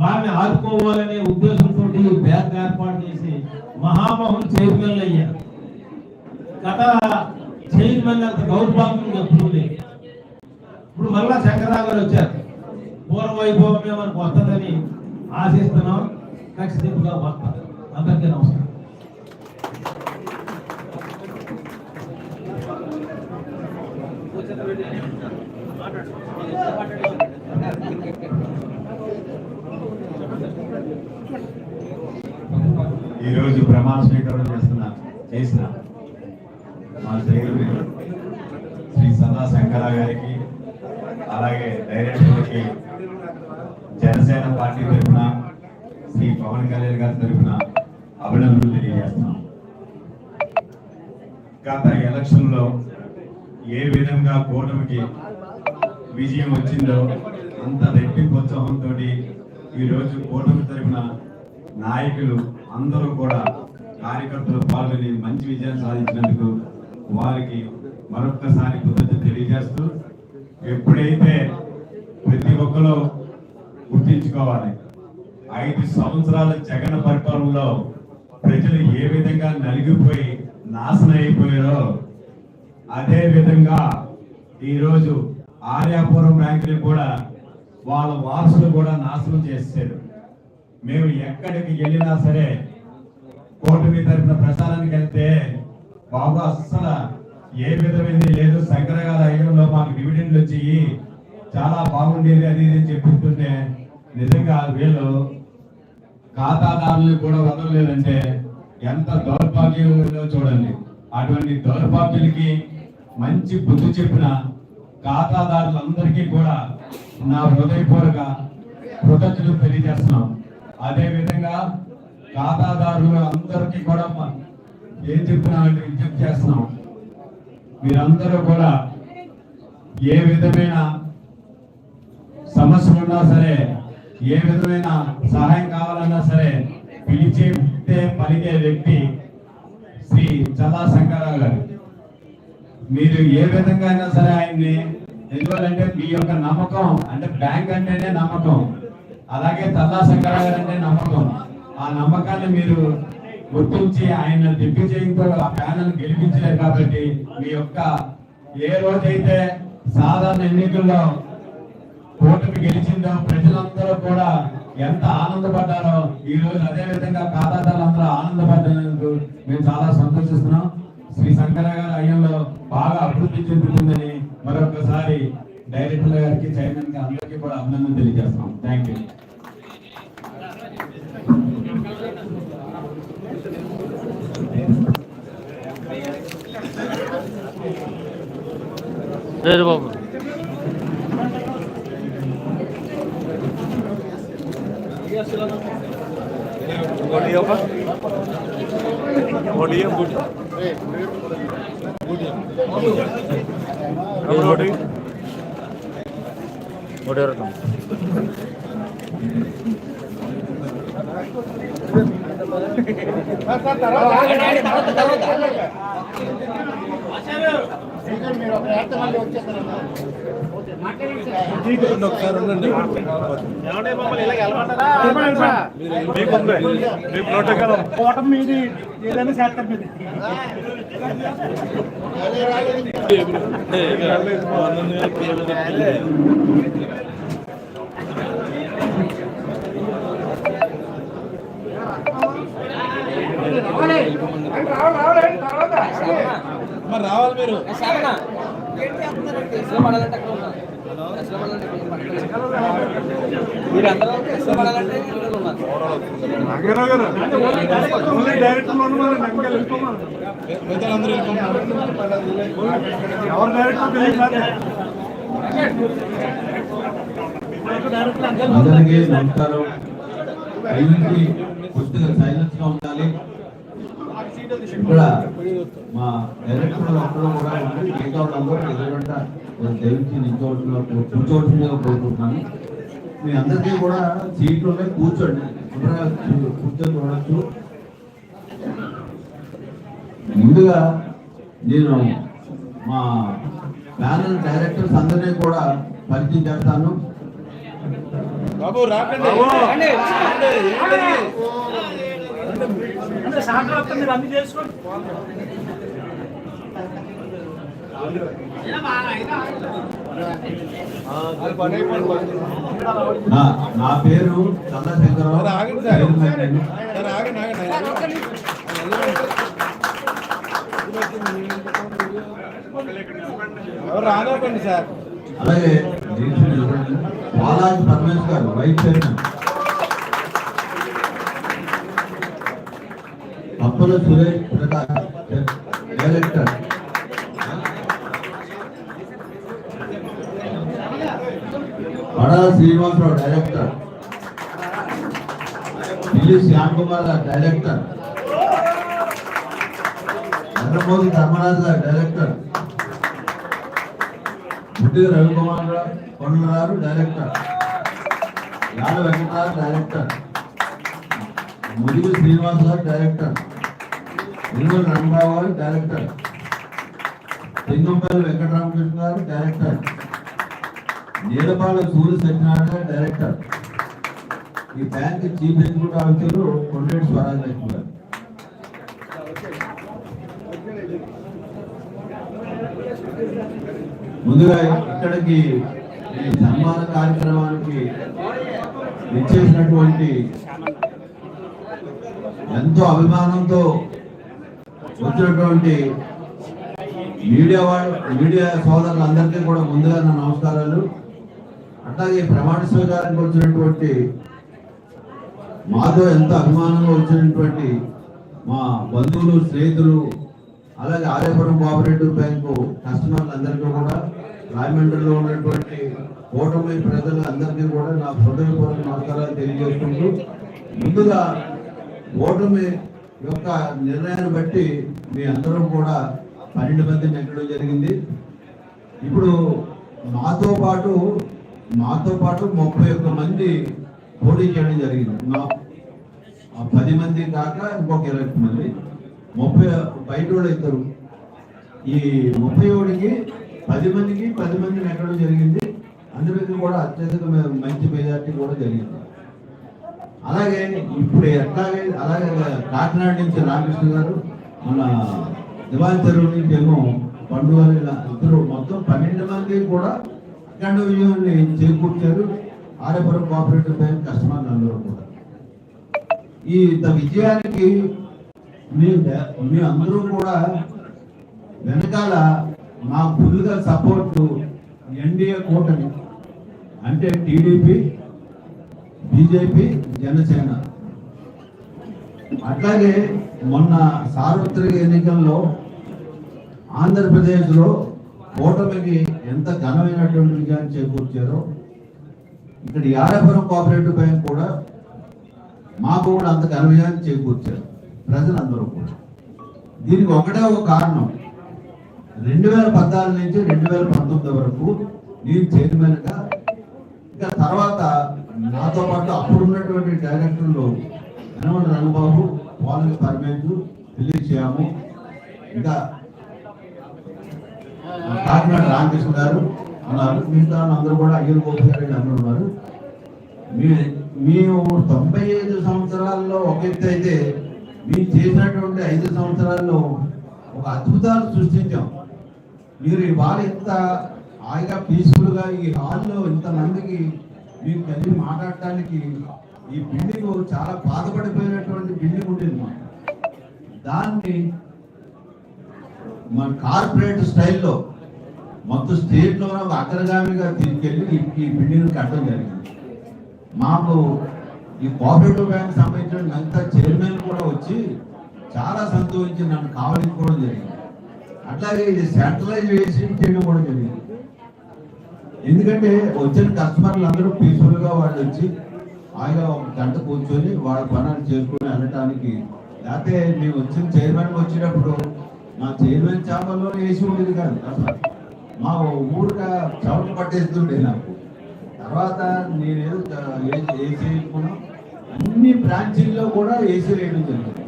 వారిని ఆదుకోవాలనే ఉద్దేశంతో ఈ బ్యాంక్ ఏర్పాటు చేసి మహామహులు చైర్మన్లు అయ్యారు. గత చైర్మన్ అంత గౌరవాంగం ఎప్పుడు లేదు ఇప్పుడు మళ్ళా శంకరరావు గారు వచ్చారు. పూర్వ వైభవమే మనకు వస్తుందని ఆశిస్తున్నాం. ఖచ్చితంగా వస్తారు అందరికీ నమస్కారం. ఈరోజు ప్రమాణ స్వీకారం చేస్తున్న చేసిన మా స్నేహితులు శ్రీ సదా శంకర గారికి అలాగే డైరెక్టర్కి జనసేన పార్టీ తరఫున శ్రీ పవన్ కళ్యాణ్ గారి తరఫున అభినందనలు తెలియజేస్తున్నాం. గత ఎలక్షన్లో ఏ విధంగా కూటమికి విజయం వచ్చిందో అంత రెట్టింపు ఉత్సాహంతో ఈరోజు కూటమి తరఫున నాయకులు అందరూ కూడా కార్యకర్తలు పాల్గొని మంచి విజయం సాధించినందుకు వారికి మరొక్కసారి కృతజ్ఞత తెలియజేస్తూ ఎప్పుడైతే ప్రతి ఒక్కరు గుర్తించుకోవాలి ఐదు సంవత్సరాల జగన్ పరిపాలనలో ప్రజలు ఏ విధంగా నలిగిపోయి నాశనం అయిపోయారో అదే విధంగా ఈరోజు ఆర్యాపురం బ్యాంకుని కూడా వాళ్ళ వారసులు కూడా నాశనం చేశారు మేము ఎక్కడికి వెళ్ళినా సరే కూటమి తరఫున ప్రచారానికి వెళ్తే బాబు అస్సలు ఏ విధమైనది లేదు. శంకర అయ్యంలో మాకు డివిడెండ్లు వచ్చి చాలా బాగుండేది అది ఇది చెప్తుంటే నిజంగా వీళ్ళు ఖాతాదారులు కూడా వదలలేదంటే ఎంత దౌర్భాగ్యంలో ఉందో చూడండి. అటువంటి దౌర్భాగ్యులకి మంచి బుద్ధి చెప్పిన ఖాతాదారులందరికీ కూడా నా హృదయపూర్వక కృతజ్ఞతలు తెలియజేస్తున్నాం. అదేవిధంగా ఖాతాదారులు అందరికీ కూడా ఏం చెప్తున్నామంటే విజ్ఞప్తి చేస్తున్నాం. మీరందరూ కూడా ఏ విధమైన సమస్య ఉన్నా సరే ఏ విధమైన సహాయం కావాలన్నా సరే పిలిచే పలికే వ్యక్తి శ్రీ చల్లా శంకరరావు గారు. మీరు ఏ విధంగా అయినా సరే ఆయన్ని ఎందువల్లంటే మీ యొక్క నమ్మకం అంటే బ్యాంక్ అంటేనే నమ్మకం అలాగే తల్లా శంకరరావు గారు అంటే నమ్మకం. ఆ నమ్మకాన్ని మీరు గుర్తించి ఆయన దిగ్విజయంతో ఆ ప్యానల్ గెలిపించలేరు కాబట్టి మీ యొక్క ఏ రోజైతే సాధారణ ఎన్నికల్లో కూటమి గెలిచిందో ప్రజలందరూ కూడా ఎంత ఆనందపడ్డారో ఈ రోజు అదే విధంగా ఖాతాదారులందరూ ఆనందపడ్డందుకు మేము చాలా సంతోషిస్తున్నాం. శ్రీ శంకర గారి అయ్యంలో బాగా అభివృద్ధి చెందుతుందని మరొకసారి డైరెక్టర్ గారికి చైర్మన్కి అందరికీ కూడా అభినందన తెలియజేస్తున్నాం. థ్యాంక్ యూ లేదు బాబు ఒకటి ఇరవై కోటం మీది ఏదైనా శాతం మీది మరి రావాలి మీరు. పెద్దలందరూ ఎవరు డైరెక్టర్ తెలియదు అందరికీ నమస్కారం. దయచేసి కొద్దిగా సైలెన్స్గా ఉండాలి. ఇక్కడ మా డైరెక్టర్ అందరూ కూడా ఉండి మిగతా వాళ్ళందరూ ఎదురుగంట దయచేసి నిల్చోవచ్చుగా కూర్చోవచ్చుగా కోరుకుంటున్నాను. మీ అందరికీ కూడా సీట్లోనే కూర్చోండి. కూర్చొని చూడొచ్చు. ముందుగా నేను మా ప్యానల్ డైరెక్టర్స్ అందరినీ కూడా పరిచయం చేస్తాను. బాబు రాకండి. బాబు. రాకండి. ఏంటది? అంటే సాయంత్రం వస్తే మీరు అన్ని చేసుకోండి నా నా పేరు రానివ్వండి సార్ అలాగే Balaji Parameshwar garu vice chairman Appala Suresh Prakash director Padala Srinivasarao director Pilli Shyam Kumar గారు డైరెక్టర్ చంద్రమోహన్ ధర్మరాజు గారు డైరెక్టర్ ముట్టి రవికుమార్ గారు కొండల గారు డైరెక్టర్ యాద వెంకటరావు డైరెక్టర్ ముదిగు శ్రీనివాస్ గారు డైరెక్టర్ ఇల్లు రంగరావు గారు డైరెక్టర్ లింగంపల్లి వెంకటరామకృష్ణ గారు డైరెక్టర్ నీలపాల సూర్య సత్యనారాయణ గారు డైరెక్టర్ ఈ bank chief executive officer Kondeti Swaraj Lakshmi garu. ముందుగా ఇక్కడికి ఈ సన్మాన కార్యక్రమానికి ఇచ్చేసినటువంటి ఎంతో అభిమానంతో వచ్చినటువంటి మీడియా వాళ్ళు మీడియా సోదరులందరికీ కూడా ముందుగా నా నమస్కారాలు. అట్లాగే ప్రమాణ స్వీకారానికి వచ్చినటువంటి మాతో ఎంతో అభిమానంగా వచ్చినటువంటి మా బంధువులు స్నేహితులు అలాగే ఆర్యపురం కోఆపరేటివ్ బ్యాంకు కస్టమర్లు అందరికీ కూడా రాజమండ్రిలో ఉన్నటువంటి కూటమి ప్రజలందరికీ కూడా నా హృదయపూర్వక నమస్కారాలు తెలియజేసుకుంటూ ముందుగా ఓటమి యొక్క నిర్ణయాన్ని బట్టి మీ అందరం కూడా పన్నెండు మంది నెగ్గడం జరిగింది. ఇప్పుడు మాతో పాటు మాతో పాటు ముప్పై ఒక్క మంది పోటీ చేయడం జరిగింది. మా ఆ పది మంది కాక ఇంకొక ఇరవై మంది. ముప్పై బయట వాళ్ళు ఇద్దరు. ఈ ముప్పై ఒకటికి పది మందికి పది మంది నెగ్గడం జరిగింది. అందరికీ కూడా అత్యధిక మంచి మెజార్టీ కూడా జరిగింది. అలాగే ఇప్పుడు ఎట్లాగే అలాగే కాకినాడ నుంచి రామకృష్ణ గారు మన దివాన్ చెరువు నుంచి ఏమో పండుగ ఇద్దరు మొత్తం పన్నెండు మంది కూడా అఖండ విజయాన్ని చేకూర్చారు. ఆర్యపురం కోఆపరేటివ్ బ్యాంక్ కస్టమర్లు అందరూ కూడా. ఈ ఇంత విజయానికి మీ మీ అందరూ కూడా వెనకాల మా ఫుల్గా సపోర్టు ఎన్డీఏ కూటమి అంటే టీడీపీ బీజేపీ జనసేన. అట్లాగే మొన్న సార్వత్రిక ఎన్నికల్లో ఆంధ్రప్రదేశ్లో ఓటమికి ఎంత ఘనమైనటువంటి విజయాన్ని చేకూర్చారో ఇక్కడ యాదపురం కోఆపరేటివ్ బ్యాంక్ కూడా మాకు కూడా అంత ఘన విజయాన్ని చేకూర్చారు ప్రజలందరూ కూడా. దీనికి ఒకటే ఒక కారణం. రెండు వేల పద్నాలుగు నుంచి రెండు వేల పంతొమ్మిది వరకు నేను చైర్మన్గా ఇంకా తర్వాత నాతో పాటు అప్పుడు ఉన్నటువంటి డైరెక్టర్లు అనవల్ రంగబాబు పోలంగి పరమేశు రిలీజ్ చేయాము ఇంకా కాకినాడ రామకృష్ణ గారు అన్నారు మిగతా అందరూ కూడా అయ్యర్ గోపి గారు అందరూ ఉన్నారు. మీ మేము తొంభై ఐదు సంవత్సరాల్లో ఒక ఎత్తు అయితే మేము చేసినటువంటి ఐదు సంవత్సరాల్లో ఒక అద్భుతాలు సృష్టించాం. మీరు ఇవాళ ఇంత హాయిగా పీస్ఫుల్గా ఈ హాల్లో ఇంతమందికి మీరు కలిసి మాట్లాడటానికి ఈ బిల్డింగ్ చాలా బాధపడిపోయినటువంటి బిల్డింగ్ ఉండేది మాకు. దాన్ని మన కార్పొరేట్ స్టైల్లో మొత్తం స్టేట్లో ఒక అగ్రగామిగా తీసుకెళ్ళి ఈ- బిల్డింగ్ కట్టడం జరిగింది. మాకు ఈ కోఆపరేటివ్ బ్యాంక్ సంబంధించిన మిగతా చైర్మన్ కూడా వచ్చి చాలా సంతోషించి నన్ను కావలించుకోవడం జరిగింది. అట్లాగే ఇది చేసి చేయడం కూడా జరిగింది. ఎందుకంటే వచ్చిన కస్టమర్లు అందరూ పీస్ఫుల్గా వాళ్ళు వచ్చి ఆయన గంట కూర్చొని వాళ్ళ పనులు చేసుకుని అనటానికి లేకపోతే మేము వచ్చిన చైర్మన్ వచ్చినప్పుడు మా చైర్మన్ చేపల్లో వేసి ఉండేది కాదు అసలు మా ఊరుగా చవట పట్టేస్తుండే నాకు. తర్వాత నేనేదో ఏసీ వేసుకున్నాం అన్ని బ్రాంచీల్లో కూడా ఏసీ వేయడం జరిగింది.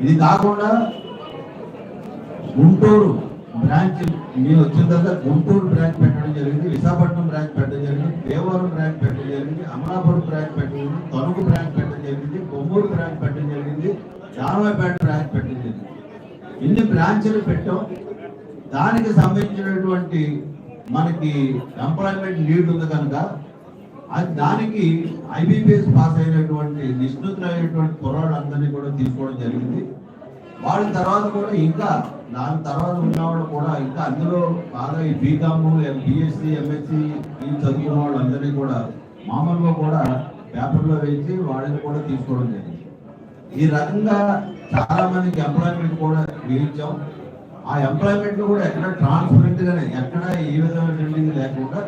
ఇది కాకుండా గుంటూరు బ్రాంచ్ మీరు వచ్చిన తర్వాత గుంటూరు బ్రాంచ్ పెట్టడం జరిగింది విశాఖపట్నం బ్రాంచ్ పెట్టడం జరిగింది దేవరం బ్రాంచ్ పెట్టడం జరిగింది అమలాపురం బ్రాంచ్ పెట్టడం జరిగింది తణుకు బ్రాంచ్ పెట్టడం జరిగింది కొమ్మూరు బ్రాంచ్ పెట్టడం జరిగింది జానవాపేట బ్రాంచ్ పెట్టడం జరిగింది. ఇన్ని బ్రాంచ్లు పెట్టాం. దానికి సంబంధించినటువంటి మనకి ఎంప్లాయ్మెంట్ నీడ్ ఉంది కనుక అది దానికి ఐబీపీఎస్ పాస్ అయినటువంటి నిష్ణుతులైనటువంటి కుర్రాళ్ళందరినీ కూడా తీసుకోవడం జరిగింది. వాళ్ళ తర్వాత కూడా ఇంకా దాని తర్వాత ఉన్నవాళ్ళు కూడా ఇంకా అందులో బాగా ఈ బీకామ్ బీఎస్సీ ఎంఎస్సీ చదువుకున్న వాళ్ళందరినీ కూడా మామూలుగా కూడా పేపర్లో వేసి వాళ్ళని కూడా తీసుకోవడం జరిగింది. ఈ రకంగా చాలా మందికి ఎంప్లాయ్మెంట్ కూడా వేయించాం. ఆ ఎంప్లాయ్మెంట్ కూడా ఎక్కడ ట్రాన్స్పరెంట్ గానే ఎక్కడ ఏ విధమైనటువంటి లేకుండా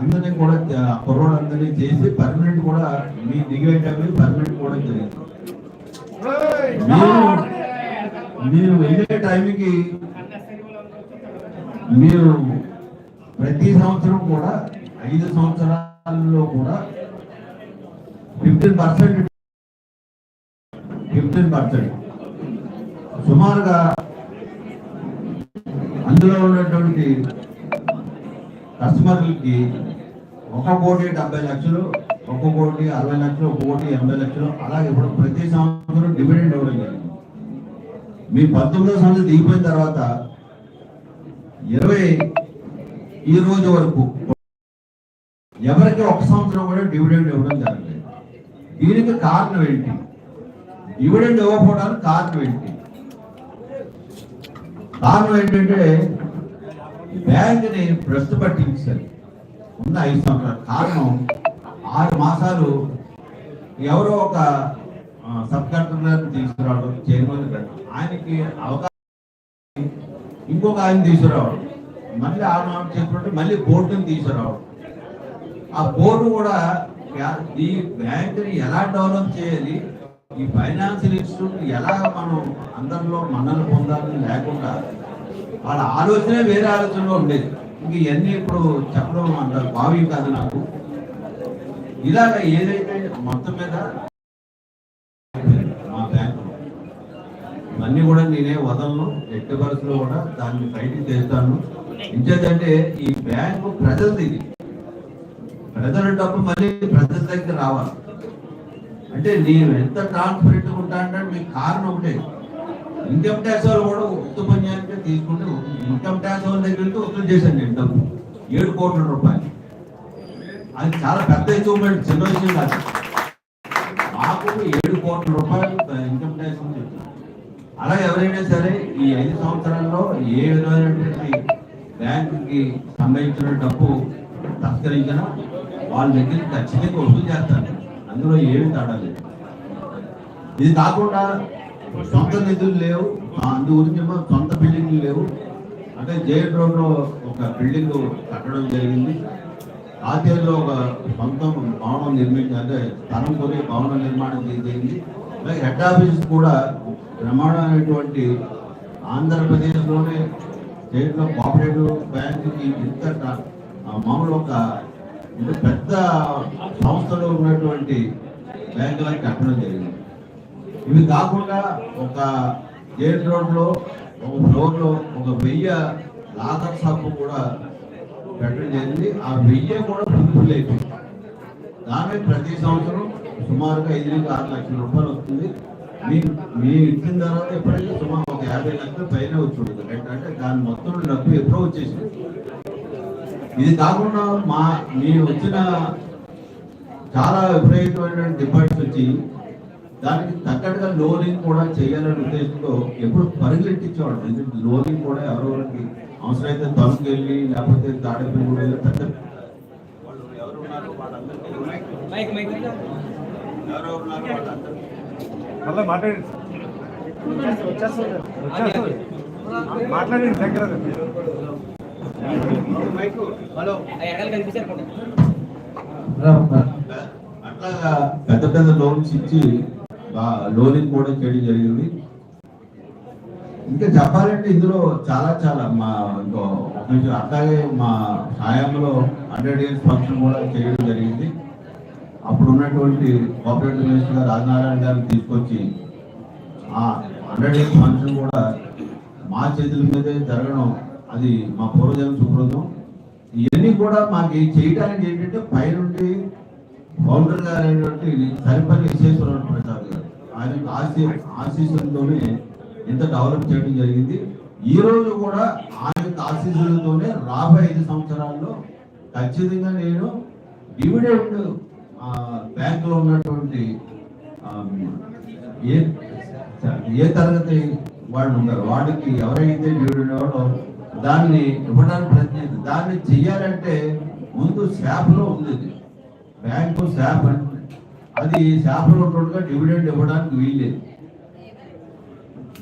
అందరినీ కూడా కుర్రోళ్ళందరినీ చేసి పర్మనెంట్ కూడా మీ దిగేటప్పుడు పర్మనెంట్ కూడా జరిగింది మీరు వెళ్ళే టైంకి మీరు ప్రతి సంవత్సరం కూడా ఐదు సంవత్సరాల్లో కూడా ఫిఫ్టీన్ పర్సెంట్ ఫిఫ్టీన్ పర్సెంట్. సుమారుగా అందులో ఉన్నటువంటి కస్టమర్లకి ఒక కోటి డెబ్బై లక్షలు ఒక కోటి అరవై లక్షలు ఒక కోటి ఎనభై లక్షలు అలాగే ఇప్పుడు ప్రతి సంవత్సరం డివిడెండ్ ఇవ్వడం జరిగింది. మీ పంతొమ్మిదో సంవత్సరం దిగిపోయిన తర్వాత ఇరవై ఈ రోజు వరకు ఎవరికి ఒక సంవత్సరం కూడా డివిడెండ్ ఇవ్వడం జరగలేదు. దీనికి కారణం ఏంటి? డివిడెండ్ ఇవ్వకపోవడానికి కారణం ఏంటి? కారణం ఏంటంటే బ్యాంక్ని ప్రస్తుత పట్టించారు ఉన్న ఐదు సంవత్సరాలు. కారణం ఆరు మాసాలు ఎవరో ఒక సబ్ కలెక్టర్ గారిని తీసుకురావడం చైర్మన్ గారు ఆయనకి అవకాశం ఇంకొక ఆయన తీసుకురావడం. మళ్ళీ ఆ మాట చెప్పినట్టు మళ్ళీ బోర్డుని తీసుకురావడం. ఆ బోర్డు కూడా ఈ బ్యాంకుని ఎలా డెవలప్ చేయాలి? ఈ ఫైనాన్షియల్ ఇన్స్టిట్యూట్ ఎలా మనం అందరిలో మన్నలు పొందాలని లేకుండా వాళ్ళ ఆలోచనే వేరే ఆలోచనలో ఉండేది. ఇంక ఇవన్నీ ఇప్పుడు చెప్పడం అంటారు. బావి కాదు నాకు. ఇలాగ ఏదైతే మొత్తం మీద మా బ్యాంకు అన్ని కూడా నేనే వదలను ఎట్టి పరిస్థితుల్లో కూడా దాన్ని ఫైటింగ్ చేస్తాను. ఇంకేంటంటే ఈ బ్యాంకు ప్రజలది ఇది. ప్రజల డబ్బు మళ్ళీ ప్రజల దగ్గర రావాలి. అంటే నేను ఎంత ట్రాన్స్పరెంట్ ఉంటా అంటే మీకు కారణం ఒకటే. ఇన్కమ్ ట్యాక్స్ వాళ్ళు కూడా ఉత్తు పన్యానికి తీసుకుంటే ఇన్కమ్ ట్యాక్స్ వాళ్ళ దగ్గర వెళ్తే వసూలు చేశాను నేను డబ్బు. ఏడు కోట్ల రూపాయలు. అది చాలా పెద్ద అచీవ్మెంట్ చిన్న విషయం కాదు. మాకు ఏడు కోట్ల రూపాయలు ఇన్కమ్ అలా ఎవరైనా సరే ఈ ఐదు సంవత్సరాల్లో ఏ విధమైనటువంటి బ్యాంకుకి సంబంధించిన డబ్బు తస్కరించినా వాళ్ళ దగ్గర ఖచ్చితంగా వసూలు చేస్తారు. అందులో ఏమి తేడా లేదు. ఇది కాకుండా సొంత నిధులు లేవు. అందు గురించి సొంత బిల్డింగ్లు లేవు. అంటే జేఎడ్ రోడ్లో ఒక బిల్డింగ్ కట్టడం జరిగింది. ఆచర్యలో ఒక సొంత భవనం నిర్మించి అంటే స్థలం కొని భవనం నిర్మాణం జరిగింది అలాగే హెడ్ ఆఫీస్ కూడా ప్రమాణం అనేటువంటి ఆంధ్రప్రదేశ్లోనే స్టేట్లో కోఆపరేటివ్ బ్యాంక్కి ఇంత ఆ మామూలు ఒక ఇంత పెద్ద సంస్థలో ఉన్నటువంటి బ్యాంకులకు కట్టడం జరిగింది. ఇవి కాకుండా ఒక గేట్ రోడ్లో ఒక ఫ్లోర్లో ఒక వెయ్యి లాకర్ షాప్ కూడా పెట్టడం జరిగింది. ఆ వెయ్యి కూడా ఫుల్ఫిల్ అయిపోయింది. దాని ప్రతి సంవత్సరం సుమారుగా ఐదు నుంచి ఆరు లక్షల రూపాయలు వస్తుంది. మీ మీరు ఇచ్చిన తర్వాత ఎప్పటికీ సుమారు ఒక యాభై లక్షల పైన వచ్చి ఉంటుంది అంటే దాని మొత్తం డబ్బు ఎప్పుడో వచ్చేసింది. ఇది కాకుండా మా మీ వచ్చిన చాలా విపరీతమైన డిపాజిట్స్ వచ్చి దానికి తగ్గట్టుగా లోనింగ్ కూడా చేయాలనే ఉద్దేశంతో ఎప్పుడు పరిగెట్టించేవాడు ఎందుకంటే లోనింగ్ కూడా ఎవరెవరికి అవసరమైతే తణుకు వెళ్ళి లేకపోతే తాడేపల్లి కూడా వెళ్ళి పెద్ద ఎవరు ఉన్నారు వాళ్ళందరికీ ఎవరెవరు ఉన్నారు వాళ్ళందరికీ మళ్ళీ మాట్లాడండి మాట్లాడండి దగ్గర హలో. ఎక్కడ కనిపించారు అట్లాగా పెద్ద పెద్ద లోన్స్ ఇచ్చి లోనింగ్ కూడా చేయడం జరిగింది. ఇంకా చెప్పాలంటే ఇందులో చాలా చాలా మా ఇంకో అట్లాగే మా సాయంలో హండ్రెడ్ ఇయర్స్ ఫంక్షన్ కూడా చేయడం జరిగింది. అప్పుడు ఉన్నటువంటి కోఆపరేటివ్ మినిస్టర్ రాజనారాయణ గారిని తీసుకొచ్చి ఆ హండ్రెడ్ ఇయర్స్ ఫంక్షన్ కూడా మా చేతుల మీదే జరగడం అది మా పూర్వజన సుకృతం. ఇవన్నీ కూడా మాకు చేయడానికి ఏంటంటే పైనుండి ఫౌండర్ గారు అయినటువంటి సరిపల్లి విశ్వేశ్వర ప్రసాద్ గారు ఆయన ఆశీ ఆశీస్సులతోనే ఇంత డెవలప్ చేయడం జరిగింది. ఈ రోజు కూడా ఆయన యొక్క ఆశీస్సులతోనే రాబోయే ఐదు సంవత్సరాల్లో ఖచ్చితంగా నేను డివిడెండ్ బ్యాంకులో ఉన్నటువంటి ఏ ఏ తరగతి వాళ్ళు ఉన్నారు వాడికి ఎవరైతే డివిడెండ్ ఇవ్వడో దాన్ని ఇవ్వడానికి ప్రయత్నించింది దాన్ని చెయ్యాలంటే ముందు శాఖలో ఉంది బ్యాంకు శాప్ అది శాఖలో ఉన్నట్టుగా డివిడెండ్ ఇవ్వడానికి వీల్లేదు.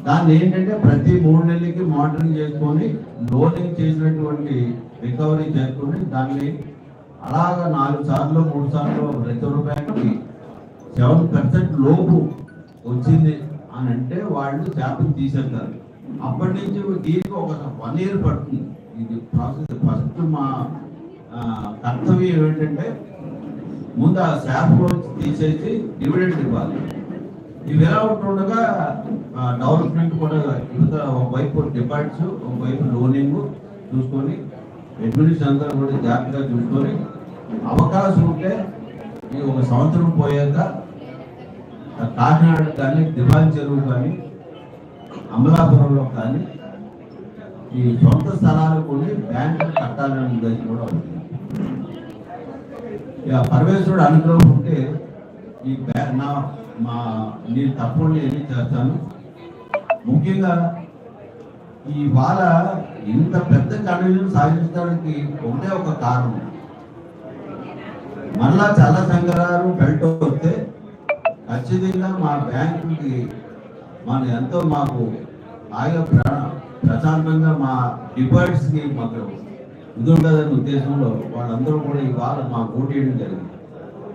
దాన్ని ఏంటంటే ప్రతి మూడు నెలలకి మానిటరింగ్ చేసుకొని లోనింగ్ చేసినటువంటి రికవరీ చేసుకొని దాన్ని అలాగా నాలుగు సార్లు మూడు సార్లు రిజర్వ్ బ్యాంక్కి సెవెన్ పర్సెంట్ లోపు వచ్చింది అని అంటే వాళ్ళు చేపలు తీసేస్తారు. అప్పటి నుంచి దీనికి ఒక వన్ ఇయర్ పడుతుంది. ఇది ప్రాసెస్ ఫస్ట్ మా కర్తవ్యం ఏంటంటే ముందు ఆ శాపలో తీసేసి డివిడెంట్ ఇవ్వాలి. ఇవి ఎలా ఉంటుండగా డెవలప్మెంట్ కూడా యువత ఒకవైపు డిపాజిట్స్ ఒకవైపు లోనింగ్ చూసుకొని అడ్మినిస్ట్రేషన్ అంతా కూడా జాగ్రత్తగా చూసుకొని అవకాశం ఉంటే ఈ ఒక సంవత్సరం పోయాక కాకినాడ కానీ దివాన్ చెరువు కానీ అమలాపురంలో కానీ ఈ సొంత స్థలాలు కొని బ్యాంకు కట్టాలనే ఉద్దేశం కూడా ఉంది. ఇక పరమేశ్వరుడు అనుగ్రహం ఉంటే ఈ బ్యా- నా మా నేను తప్పకుండా ఏమి చేస్తాను? ముఖ్యంగా ఈ వాళ్ళ ఇంత పెద్ద కన్వీనెన్స్ సాధించడానికి ఒకటే ఒక కారణం. మళ్ళా చల్ల శంకరారు బెల్ట్ వస్తే ఖచ్చితంగా మా బ్యాంకుకి మన ఎంతో మాకు హాయిగా ప్రా ప్రశాంతంగా మా డిపాజిట్స్కి మాకు ఇది ఉండదనే ఉద్దేశంలో వాళ్ళందరూ కూడా ఇవాళ మాకు ఓటు వేయడం జరిగింది.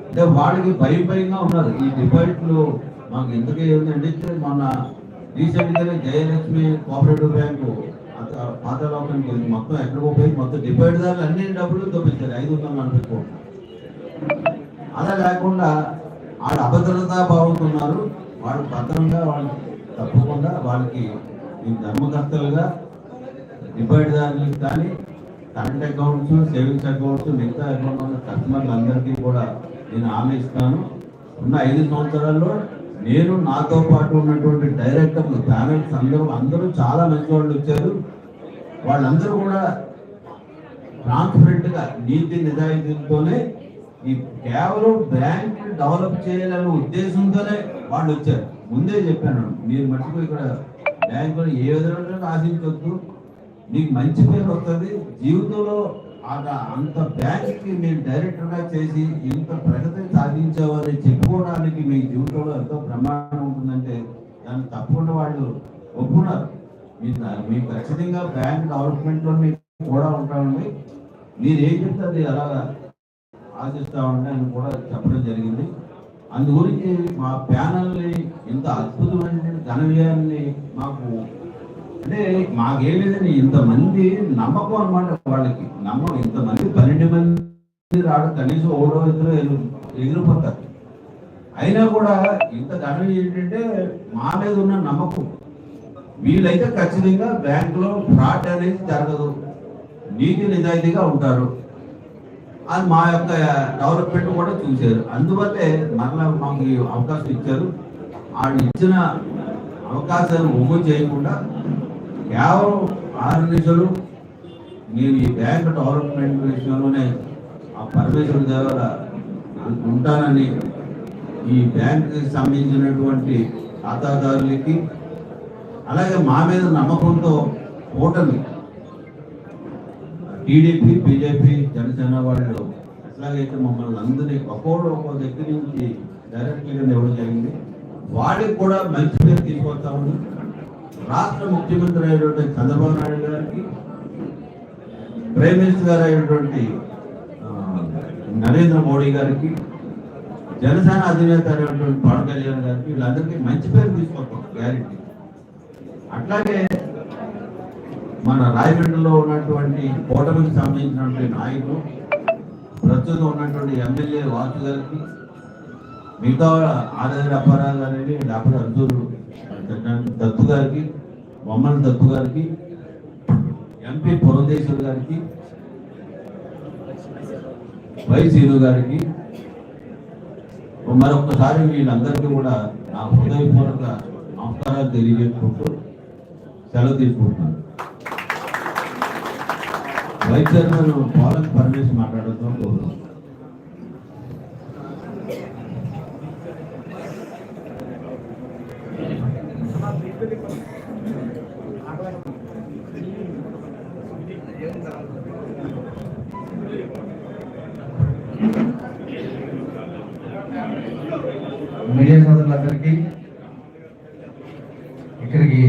అంటే వాడికి భయం భయంగా ఉన్నారు ఈ డిపాజిట్లు మాకు ఎందుకు ఏంటంటే మొన్న రీసెంట్గానే జయలక్ష్మి కోఆపరేటివ్ బ్యాంకు అత- మొత్తం ఎక్కడికో పోయి మొత్తం డిపాజిట్ దారులు అన్ని డబ్బులు తప్పించారు ఐదు వందల నలభై కోట్లు. అలా లేకుండా వాళ్ళు అభద్రతా భావంతో ఉన్నారు వాళ్ళు భద్రంగా వాళ్ళు తప్పకుండా వాళ్ళకి ఈ ధర్మకర్తలుగా డిపాజిట్ కానీ కరెంట్ అకౌంట్స్ సేవింగ్స్ అకౌంట్స్ మిగతా అకౌంట్ ఉన్న కస్టమర్లు అందరికీ కూడా నేను హామీ ఇస్తాను. ఉన్న ఐదు సంవత్సరాల్లో నేను నాతో పాటు ఉన్నటువంటి డైరెక్టర్లు ప్యానల్స్ అందరూ అందరూ చాలా మంచి వాళ్ళు వచ్చారు. వాళ్ళందరూ కూడా ట్రాన్స్పరెంట్ నీతి నిజాయితీతోనే ఈ కేవలం బ్యాంక్ డెవలప్ చేయాలనే ఉద్దేశంతోనే వాళ్ళు వచ్చారు. ముందే చెప్పాను మీరు మట్టుకు ఇక్కడ బ్యాంకులో ఏ విధంగా ఆశించవద్దు మీకు మంచి పేరు వస్తుంది. జీవితంలో అంత బ్యాంక్కి మీరు డైరెక్టర్గా చేసి ఇంత ప్రగతి సాధించామని చెప్పుకోవడానికి మీ జీవితంలో ఎంతో బ్రహ్మాండం ఉంటుందంటే దాన్ని తప్పకుండా వాళ్ళు ఒప్పుకున్నారు. మీకు మీకు ఖచ్చితంగా బ్యాంక్ డెవలప్మెంట్లో మీకు కూడా ఉంటామండి. మీరు ఏం చెప్తే అలాగా ఆశిస్తామండి అని కూడా చెప్పడం జరిగింది. అందు గురించి మా ప్యానల్ని ఇంత అద్భుతమైన ఘన మాకు అంటే మాకేం లేదని ఇంతమంది నమ్మకం అన్నమాట వాళ్ళకి. నమ్మకం ఇంతమంది పన్నెండు మంది రావడం కనీసం ఓడో ఇద్దరు ఎగిరిపోతారు. అయినా కూడా ఇంత ఘనం ఏంటంటే మా మీద ఉన్న నమ్మకం. వీళ్ళైతే ఖచ్చితంగా బ్యాంకులో ఫ్రాడ్ అనేది జరగదు. నీతి నిజాయితీగా ఉంటారు. అది మా యొక్క డెవలప్మెంట్ కూడా చూశారు. అందువల్లే మరలా మాకు ఈ అవకాశం ఇచ్చారు. వాళ్ళు ఇచ్చిన అవకాశాన్ని ఒమ్ము చేయకుండా కేవలం ఆరు నిమిషాలు నేను ఈ బ్యాంక్ డెవలప్మెంట్ విషయంలోనే ఆ పరమేశ్వర దేవర ఉంటానని ఈ బ్యాంక్కి సంబంధించినటువంటి ఖాతాదారులకి అలాగే మా మీద నమ్మకంతో ఓటమి టీడీపీ బీజేపీ జనసేన వాళ్ళు ఎట్లాగైతే మమ్మల్ని అందరినీ ఒక్కోడు ఒక్కో దగ్గర నుంచి డైరెక్ట్గా ఇవ్వడం జరిగింది. వాళ్ళకి కూడా మంచి పేరు తీసుకొస్తామని రాష్ట్ర ముఖ్యమంత్రి అయినటువంటి చంద్రబాబు నాయుడు గారికి ప్రైమ్ మినిస్టర్ గారు అయినటువంటి నరేంద్ర మోడీ గారికి జనసేన అధినేత అయినటువంటి పవన్ కళ్యాణ్ గారికి వీళ్ళందరికీ మంచి పేరు తీసుకొస్తాం గ్యారెంటీ అట్లాగే మన రాయగఢలో ఉన్నటువంటి కూటమికి సంబంధించినటువంటి నాయకులు ప్రస్తుతం ఉన్నటువంటి ఎమ్మెల్యే వాసు గారికి మిగతా ఆదాయ అప్పారావు గారిని డాక్టర్ అర్జున్ దత్తు గారికి బొమ్మల దత్తు గారికి ఎంపీ పురంధేశ్వర్ గారికి వై సీను గారికి మరొకసారి వీళ్ళందరికీ కూడా నా హృదయపూర్వక నమస్కారాలు తెలియజేసుకుంటూ సెలవు తీసుకుంటున్నాను. వైస్ చైర్మన్ పోలక్ పరమేశ్వర్ మాట్లాడుతూ కోరుతున్నాను మీడియా సోదరులందరికీ ఇక్కడికి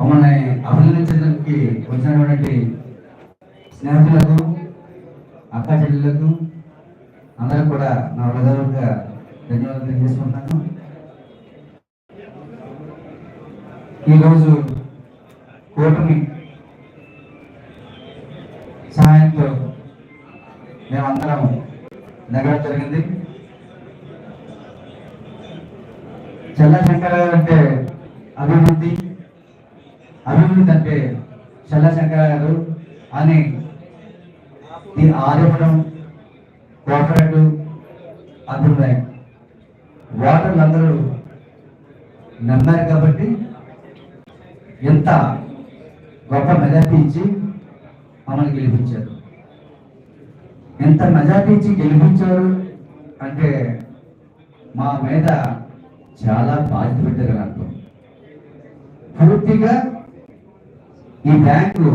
మమ్మల్ని అభినందించడానికి వచ్చినటువంటి స్నేహితులకు అక్క చెల్లెలకు అందరూ కూడా నా హృదయంగా ధన్యవాదాలు తెలియజేసుకుంటాను ఈరోజు కూటమి సహాయంతో మేమందరం నగరం జరిగింది. చల్ల శంకర అంటే అభివృద్ధి అభివృద్ధి అంటే చల్ల శంకర గారు అని ఈ ఆర్యపురం కోఆపరేటివ్ అభిప్రాయం వాటర్లు అందరూ నమ్మారు కాబట్టి ఎంత గొప్ప మెజార్టీ ఇచ్చి మమ్మల్ని గెలిపించారు. ఎంత మెజార్టీ ఇచ్చి గెలిపించారు అంటే మా మీద చాలా బాధ్యత పెట్టారు అర్థం. పూర్తిగా ఈ బ్యాంకు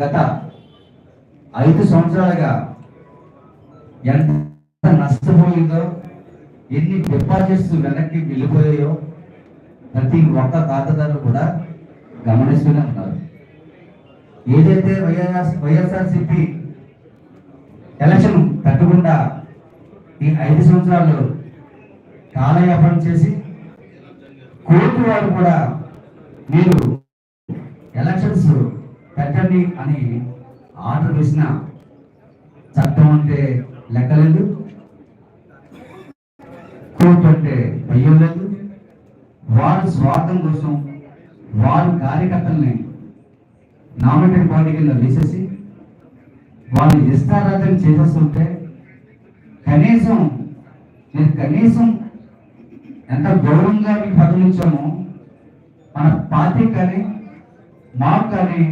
గత ఐదు సంవత్సరాలుగా ఎంత నష్టపోయిందో ఎన్ని డిపాజిట్స్ వెనక్కి వెళ్ళిపోయాయో ప్రతి ఒక్క ఖాతాదారులు కూడా గమనిస్తూనే ఉన్నారు. ఏదైతే వైఎస్ఆర్ వైఎస్ఆర్సిపి ఎలక్షన్ పెట్టకుండా ఈ ఐదు సంవత్సరాలు కాలయాపన చేసి కోర్టు వారు కూడా మీరు ఎలక్షన్స్ పెట్టండి అని ఆర్డర్ వేసిన చట్టం అంటే లెక్కలేదు. కోర్టు అంటే భయం లేదు. వారి స్వార్థం కోసం వారి కార్యకర్తల్ని నామినేటెడ్ పార్టీ కింద వేసేసి వాళ్ళు ఇష్టారాధన చేసేస్తుంటే కనీసం నేను కనీసం ఎంత గౌరవంగా మీకు పదవించామో మన పార్టీ కానీ మాకు కానీ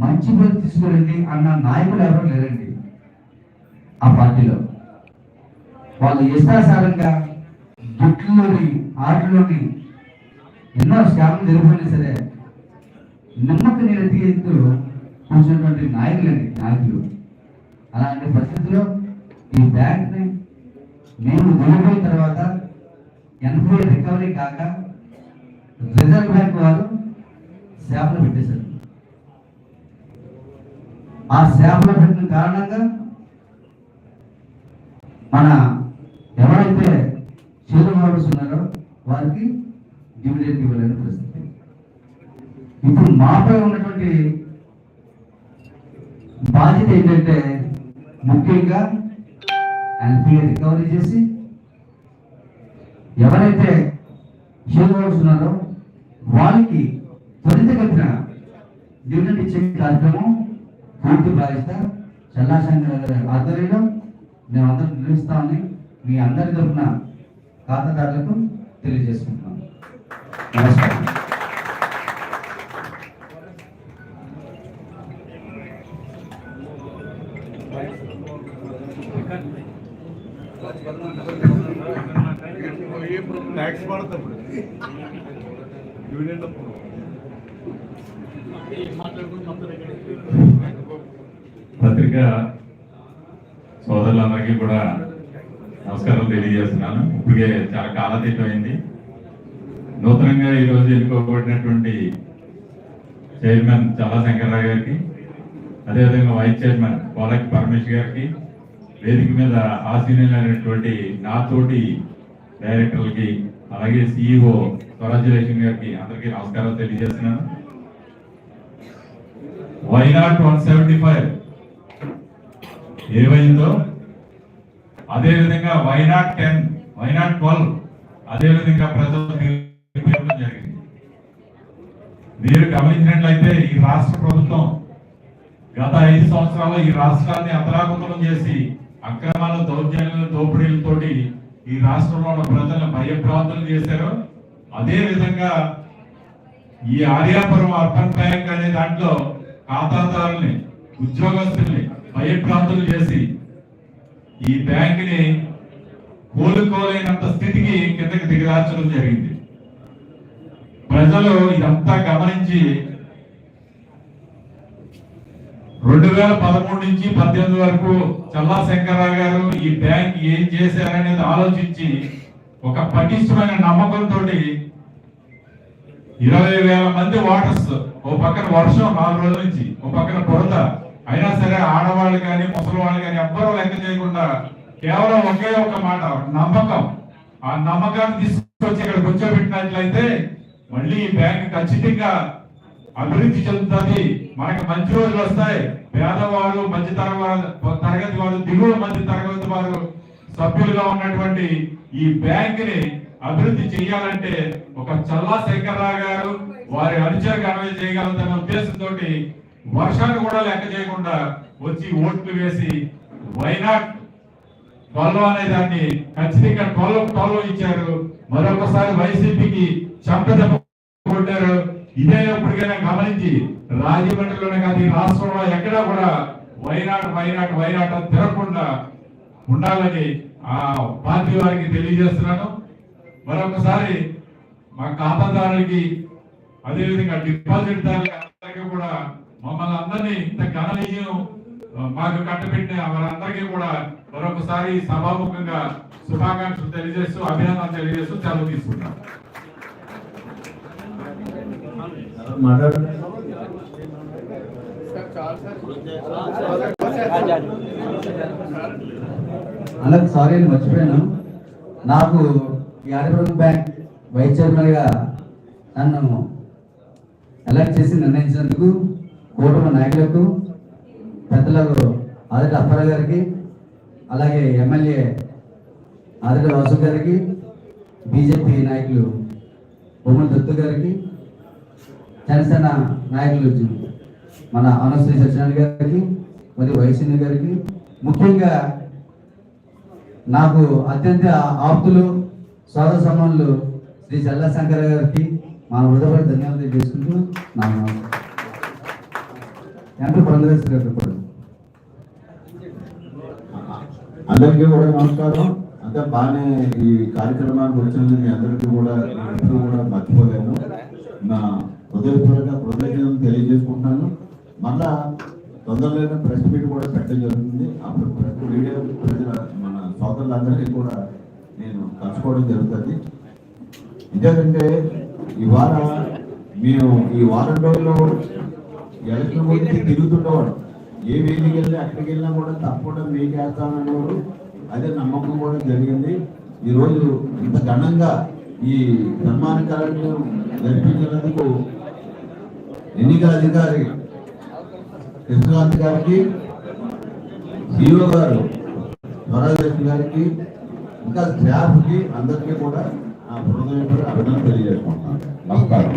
మంచి పేరు తీసుకురండి అన్న నాయకులు ఎవరు లేరండి ఆ పార్టీలో. వాళ్ళు ఇష్టాసారంగా దుట్లోని ఆటలోని ఎన్నో స్కామ్ జరిగిపోయినా సరే నమ్మక నేను ఎత్తుకెత్తు కూర్చున్నటువంటి నాయకులండి నాయకులు. అలాంటి పరిస్థితుల్లో ఈ బ్యాంక్ని మేము వెళ్ళిపోయిన తర్వాత ఎన్పిఏ రికవరీ కాక రిజర్వ్ బ్యాంక్ వారు సేవలు పెట్టేశారు. ఆ సేపలు పెట్టిన కారణంగా మన ఎవరైతే షేర్ హోల్డర్స్ ఉన్నారో వారికి డివిడెంట్ ఇవ్వలేని పరిస్థితి. ఇప్పుడు మాపై ఉన్నటువంటి బాధ్యత ఏంటంటే ముఖ్యంగా ఎన్పిఏ రికవరీ చేసి ఎవరైతే షేర్ హోల్డర్స్ ఉన్నారో వాళ్ళకి త్వరితగతిన డివిడెంట్ ఇచ్చే కార్యక్రమం పూర్తి బాధ్యత చల్లాశంకర్ గారి ఆధ్వర్యంలో మేమందరం నిర్మిస్తామని మీ అందరి తరఫున ఖాతాదారులకు తెలియజేసుకుంటున్నాం. నమస్కారం. ట్యాక్స్ పడతాం యూనియన్ అప్పుడు పత్రిక సోదరులందరికీ కూడా నమస్కారం తెలియజేస్తున్నాను. ఇప్పటికే చాలా కాలతీతమైంది నూతనంగా ఈరోజు ఎన్నుకోబడినటువంటి చైర్మన్ చాలా శంకర్రావు గారికి అదేవిధంగా వైస్ చైర్మన్ కోలకి పరమేష్ గారికి వేదిక మీద ఆసీనులైనటువంటి నా తోటి డైరెక్టర్లకి అలాగే సిఇఓ స్వరాజ్యలక్ష్మి గారికి అందరికీ నమస్కారాలు తెలియజేస్తున్నాను. వైనాట్ వన్ సెవెంటీ ఫైవ్ ఏమైందో? అదే విధంగా వైనాట్ టెన్ వైనాట్ ట్వెల్వ్ అదే విధంగా ప్రజలు జరిగింది. మీరు గమనించినట్లయితే ఈ రాష్ట్ర ప్రభుత్వం గత ఐదు సంవత్సరాల్లో ఈ రాష్ట్రాన్ని అతలాకుతలం చేసి అక్రమాల దౌర్జన్యాల దోపిడీలతోటి ఈ రాష్ట్రంలో ఉన్న ప్రజలను భయభ్రాంతులు చేశారు. అదే విధంగా ఈ ఆర్యాపురం అర్బన్ బ్యాంక్ అనే దాంట్లో ఖాతాదారుల్ని ఉద్యోగస్తుల్ని భయభ్రాంతులు చేసి ఈ బ్యాంకుని కోలుకోలేనంత స్థితికి కిందకి దిగదార్చడం జరిగింది. ప్రజలు ఇదంతా గమనించి రెండు వేల పదమూడు నుంచి పద్దెనిమిది వరకు చల్లా శంకర్రావు గారు ఈ బ్యాంక్ ఏం చేశారనేది ఆలోచించి ఒక పటిష్టమైన నమ్మకంతో ఇరవై వేల మంది ఓటర్స్ ఓ పక్కన వర్షం నాలుగు రోజుల నుంచి ఓ పక్కన కొరత. అయినా సరే ఆడవాళ్ళు కానీ ముసలి వాళ్ళు కానీ ఎవ్వరూ లెక్క చేయకుండా కేవలం ఒకే ఒక మాట నమ్మకం. ఆ నమ్మకాన్ని తీసుకొచ్చి ఇక్కడ కూర్చోబెట్టినట్లయితే మళ్ళీ ఈ బ్యాంక్ ఖచ్చితంగా అభివృద్ధి చెందుతుంది. మనకి మంచి రోజులు వస్తాయి. పేదవాడు మధ్య తరగతి తరగతి వారు దిగువ మధ్య తరగతి వారు సభ్యులుగా ఉన్నటువంటి ఈ బ్యాంక్ని అభివృద్ధి చేయాలంటే ఒక చల్లా శంకర్రావు గారు వారి అనుచరుగా అమలు చేయగలుగుతున్న ఉద్దేశంతో వర్షాన్ని కూడా లెక్క చేయకుండా వచ్చి ఓట్లు వేసి వైనాట్ ట్వెల్వ్ అనే దాన్ని ఖచ్చితంగా ట్వెల్వ్ ట్వెల్వ్ ఇచ్చారు. మరొకసారి వైసీపీకి చంపదెబ్బ కొట్టారు. ఇదే ఎప్పటికైనా గమనించి రాజమండ్రిలోనే కాదు రాష్ట్రంలో ఎక్కడా కూడా వైనాట్ వైనాట్ వైనాట్ అని తిరగకుండా ఉండాలని ఆ పార్టీ వారికి తెలియజేస్తున్నాను. మరొకసారి మా ఖాతాదారులకి అదేవిధంగా డిపాజిట్ దారులకి అందరికీ కూడా మమ్మల్ని అందరినీ ఇంత ఘననీయం మాకు కట్టబెట్టిన వారందరికీ కూడా మరొకసారి సభాముఖంగా శుభాకాంక్షలు తెలియజేస్తూ అభినందనలు తెలియజేస్తూ సెలవు తీసుకుంటాం. అలాగే సారీ అని మర్చిపోయాను. నాకు ఈ బ్యాంక్ వైస్ చైర్మన్గా నన్ను ఎలక్ట్ చేసి నిర్ణయించినందుకు కూటమి నాయకులకు పెద్దలకు ఆదిటి అప్పారావు గారికి అలాగే ఎమ్మెల్యే ఆదిటి వాసు గారికి బీజేపీ నాయకులు బొమ్మల దత్తు గారికి జనసేన నాయకులు మన అనశ్రీ సత్యనారాయణ గారికి మరియు వైసీని గారికి. ముఖ్యంగా నాకు అత్యంత ఆప్తులు సోదర సమానులు శ్రీ చల్ల శంకర్ గారికి మా హృదయపడి ధన్యవాదాలు చేసుకుంటూ నా ఎంత గారు అందరికీ కూడా నమస్కారం. అంతా బాగానే ఈ కార్యక్రమానికి వచ్చినందుకు మీ అందరికీ కూడా ఎప్పుడు కూడా మర్చిపోలేను. నా హృదయపూర్వక కృతజ్ఞతలు తెలియజేసుకుంటున్నాను మళ్ళా తొందరలోనే ప్రెస్ మీట్ కూడా పెట్టడం జరుగుతుంది. అప్పుడు ప్రతి వీడియో ప్రజల మన సోదరులందరికీ కూడా నేను పంచుకోవడం జరుగుతుంది. ఎందుకంటే వారం మేము ఈ వారం రోజుల్లో ఎలక్షన్ గురించి తిరుగుతుండేవాడు. ఏ వేదిక వెళ్ళి అక్కడికి వెళ్ళినా కూడా తప్పకుండా మీకు వేస్తామనేవాడు అదే నమ్మకం కూడా జరిగింది. ఈరోజు ఇంత ఘనంగా ఈ సన్మాన కార్యక్రమం జరిపించినందుకు ఎన్నికల అధికారి కృష్ణకాంత్ గారికి సిఇఓ గారు స్వరాజ్ గారికి ఇంకా స్టాఫ్కి అందరికీ కూడా నా హృదయపూర్వక అభినందన తెలియజేసుకుంటున్నాను. నమస్కారం.